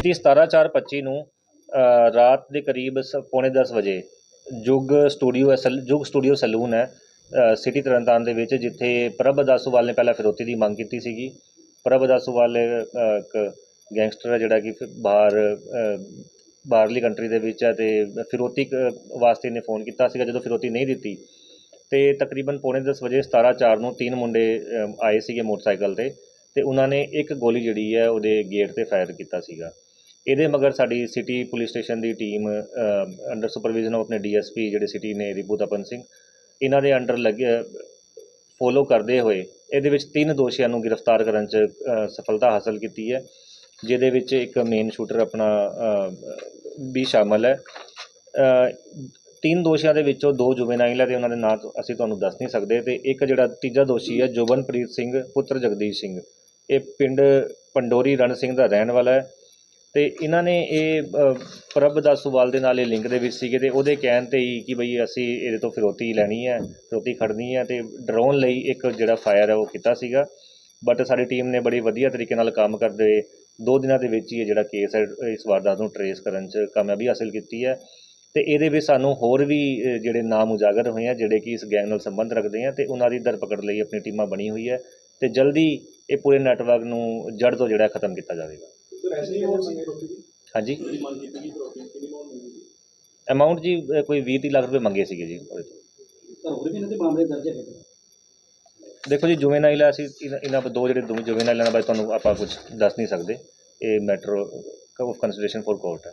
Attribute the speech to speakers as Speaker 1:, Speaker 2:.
Speaker 1: ਮਿਤੀ 17/4/25 ਨੂੰ ਰਾਤ ਦੇ ਕਰੀਬ ਸ- ਪੌਣੇ 10 ਵਜੇ ਜੁਗ ਸਟੂਡੀਓ ਹੈ ਸਲ- ਜੁਗ ਸਟੂਡੀਓ ਸੈਲੂਨ ਹੈ ਸਿਟੀ ਤਰਨਤਾਰਨ ਦੇ ਵਿੱਚ ਜਿੱਥੇ ਪ੍ਰਭ ਅਦਾਸੂਵਾਲ ਨੇ ਪਹਿਲਾਂ ਫਿਰੋਤੀ ਦੀ ਮੰਗ ਕੀਤੀ ਸੀਗੀ। ਪ੍ਰਭ ਅਦਾਸੂਵਾਲ ਅ, ਇੱਕ ਗੈਂਗਸਟਰ ਹੈ ਜਿਹੜਾ ਕਿ ਫਿਰ ਬਾਹਰ ਅ, ਬਾਹਰਲੀ ਕੰਟਰੀ ਦੇ ਵਿੱਚ ਹੈ ਤੇ ਫਿਰੋਤੀ ਕ- ਵਾਸਤੇ ਇਹਨੇ ਫੋਨ ਕੀਤਾ ਸੀਗਾ ਜਦੋਂ ਫਿਰੋਤੀ ਨਹੀਂ ਦਿੱਤੀ। ਤੇ ਤਕਰੀਬਨ ਪੌਣੇ 10 ਵਜੇ 17/4 ਨੂੰ ਤਿੰਨ ਮੁੰਡੇ ਅ, ਆਏ ਸੀਗੇ ਮੋਟਰਸਾਈਕਲ ਤੇ ਤੇ ਉਹਨਾਂ ਨੇ ਇੱਕ ਗੋਲੀ ਜਿਹੜੀ ਹੈ ਉਹਦੇ ਗੇਟ ਤੇ ਫਾਇਰ ਕੀਤਾ ਸੀਗਾ। ਇਹਦੇ ਮਗਰ ਸਾਡੀ ਸਿਟੀ ਪੁਲਿਸ ਸਟੇਸ਼ਨ ਦੀ ਟੀਮ ਅੰਡਰ ਸੁਪਰਵਿਜ਼ਨ ਆਫ ਆਪਣੇ ਡੀਐਸਪੀ ਜਿਹੜੇ ਸਿਟੀ ਨੇ ਰਿਪੂਤਪਨ ਸਿੰਘ, ਇਹਨਾਂ ਦੇ ਅੰਡਰ ਲੱਗੇ ਫੋਲੋ ਕਰਦੇ ਹੋਏ ਇਹਦੇ ਵਿੱਚ ਤਿੰਨ ਦੋਸ਼ੀਆਂ ਨੂੰ ਗ੍ਰਿਫਤਾਰ ਕਰਨ 'ਚ ਸਫਲਤਾ ਹਾਸਲ ਕੀਤੀ ਹੈ, ਜਿਹਦੇ ਵਿੱਚ ਇੱਕ ਮੇਨ ਸ਼ੂਟਰ ਆਪਣਾ ਵੀ ਸ਼ਾਮਲ ਹੈ। ਤਿੰਨ ਦੋਸ਼ੀਆਂ ਦੇ ਵਿੱਚੋਂ ਦੋ ਜੁਵੇਨਾਈਲ ਹੈ ਤੇ ਉਹਨਾਂ ਦੇ ਨਾਂ ਅਸੀਂ ਤੁਹਾਨੂੰ ਦੱਸ ਨਹੀਂ ਸਕਦੇ ਤੇ ਇੱਕ ਜਿਹੜਾ ਤੀਜਾ ਦੋਸ਼ੀ ਹੈ ਜੋਬਨਪ੍ਰੀਤ ਸਿੰਘ, ਪੁੱਤਰ ਜਗਦੀਸ਼ ਸਿੰਘ। ਇਹ ਪਿੰਡ ਪੰਡੋਰੀ ਰਣ ਸਿੰਘ ਦਾ ਰਹਿਣ ਵਾਲਾ ਹੈ। ਤੇ ਇਹਨਾਂ ਨੇ ਇਹ ਅ, ਪ੍ਰਭ ਦਾਸੂਵਾਲ ਦੇ ਨਾਲ ਇਹ ਲਿੰਕ ਦੇ ਵਿੱਚ ਸੀਗੇ ਤੇ ਉਹਦੇ ਕਹਿਣ ਤੇ ਹੀ ਕਿ ਬਈ ਅਸੀਂ ਇਹਦੇ ਤੋਂ ਫਿਰੋਤੀ ਲੈਣੀ ਹੈ ਫਿਰੋਤੀ ਖੜਨੀ ਹੈ ਤੇ ਡਰਾਉਣ ਲਈ ਇੱਕ ਜਿਹੜਾ ਫਾਇਰ ਹੈ ਉਹ ਕੀਤਾ ਸੀਗਾ। ਬਟ ਸਾਡੀ ਟੀਮ ਨੇ ਬੜੀ ਵਧੀਆ ਤਰੀਕੇ ਨਾਲ ਕੰਮ ਕਰਦੇ ਦੋ ਦਿਨਾਂ ਦੇ ਵਿੱਚ ਹੀ ਇਹ ਜਿਹੜਾ ਕੇਸ ਹੈ ਇਸ ਵਾਰਦਾਤ ਨੂੰ ਟਰੇਸ ਕਰਨ 'ਚ ਕਾਮਯਾਬੀ ਹਾਸਲ ਕੀਤੀ ਹੈ। ਤੇ ਇਹਦੇ ਵਿੱਚ ਸਾਨੂੰ ਹੋਰ ਵੀ ਜਿਹੜੇ ਨਾਮ ਉਜਾਗਰ ਹੋਏ ਆ ਜਿਹੜੇ ਕਿ ਇਸ ਗੈਂਗ ਨਾਲ ਸੰਬੰਧ ਰੱਖਦੇ ਆ ਤੇ ਉਹਨਾਂ ਦੀ ਧਰਪਕੜ ਲਈ ਆਪਣੀ ਟੀਮਾਂ ਬਣੀ ਹੋਈ ਹੈ ਤੇ ਜਲਦੀ ਇਹ ਪੂਰੇ ਨੈਟਵਰਕ ਨੂੰ ਜੜ ਤੋਂ ਜਿਹੜਾ ਖਤਮ ਕੀਤਾ ਜਾਵੇਗਾ। ਹਾਂਜੀ। ਅਮਾਉਂਟ ਜੀ ਅ, ਕੋਈ 20 30 ਲੱਖ ਰੁਪਏ ਮੰਗੇ ਸੀਗੇ ਜੀ ਉਹਦੇ ਤੋਂ। ਦੇਖੋ ਜੀ ਜੁਵੇਨਾਈਲ ਅਸੀਂ ਇਹਨਾਂ ਇਹਨਾਂ ਦੋ ਜਿਹੜੇ ਦੋ ਜੁਵੇਨਾਈਲਾਂ ਬਾਰੇ ਤੁਹਾਨੂੰ ਆਪਾਂ ਕੁਝ ਦੱਸ ਨਹੀਂ ਸਕਦੇ। ਇਹ matter of consideration for court ਹੈ।